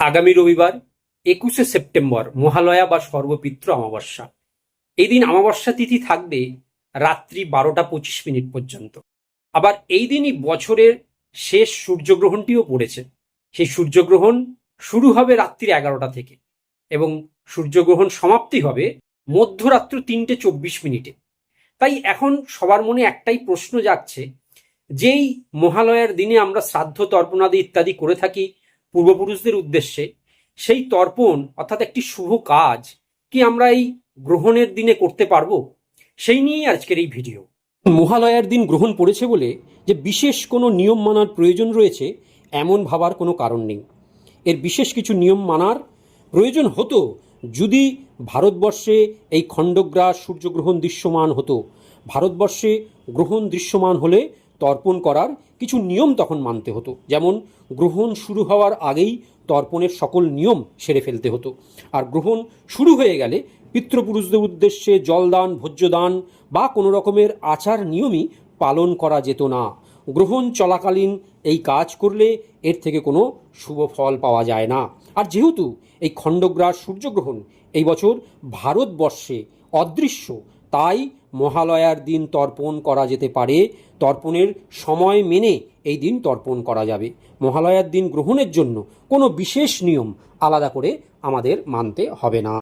আগামী রবিবার, একুশে সেপ্টেম্বর, মহালয়া বা সর্বপিত্র অমাবস্যা। এই দিন অমাবস্যা তিথি থাকবে রাত্রি বারোটা পঁচিশ মিনিট পর্যন্ত। আবার এই দিনই বছরের শেষ সূর্যগ্রহণটিও পড়েছে। সেই সূর্যগ্রহণ শুরু হবে রাত্রি এগারোটা থেকে এবং সূর্যগ্রহণ সমাপ্তি হবে মধ্যরাত্র তিনটে চব্বিশ মিনিটে। তাই এখন সবার মনে একটাই প্রশ্ন যাচ্ছে যেই মহালয়ার দিনে আমরা শ্রাদ্ধ, তর্পণাদি ইত্যাদি করে থাকি পূর্বপুরুষদের উদ্দেশ্যে সেই তর্পণ, অর্থাৎ একটি শুভ কাজ, কি আমরা এই গ্রহণের দিনে করতে পারব? সেই নিয়েই আজকের এই ভিডিও। মহালয়ার দিন গ্রহণ পড়েছে বলে যে বিশেষ কোনো নিয়ম মানার প্রয়োজন রয়েছে, এমন ভাবার কোনো কারণ নেই। এর বিশেষ কিছু নিয়ম মানার প্রয়োজন হতো যদি ভারতবর্ষে এই খণ্ডগ্রাস সূর্যগ্রহণ দৃশ্যমান হতো। ভারতবর্ষে গ্রহণ দৃশ্যমান হলে তর্পণ করার কিছু নিয়ম তখন মানতে হতো। যেমন, গ্রহণ শুরু হওয়ার আগেই তর্পণের সকল নিয়ম সেরে ফেলতে হতো। আর গ্রহণ শুরু হয়ে গেলে পিতৃপুরুষদের উদ্দেশ্যে জলদান, ভোজ্যদান বা কোনো রকমের আচার নিয়মই পালন করা যেত না। গ্রহণ চলাকালীন এই কাজ করলে এর থেকে কোনো শুভ ফল পাওয়া যায় না। আর যেহেতু এই খণ্ডগ্রাস সূর্যগ্রহণ এই বছর ভারতবর্ষে অদৃশ্য তাই মহালয়ার দিন তর্পণ করা যেতে পারে। তর্পণের সময় মেনে এই দিন তর্পণ করা যাবে। মহালয়ার দিন গ্রহণের জন্য কোনো বিশেষ নিয়ম আলাদা করে আমাদের মানতে হবে না।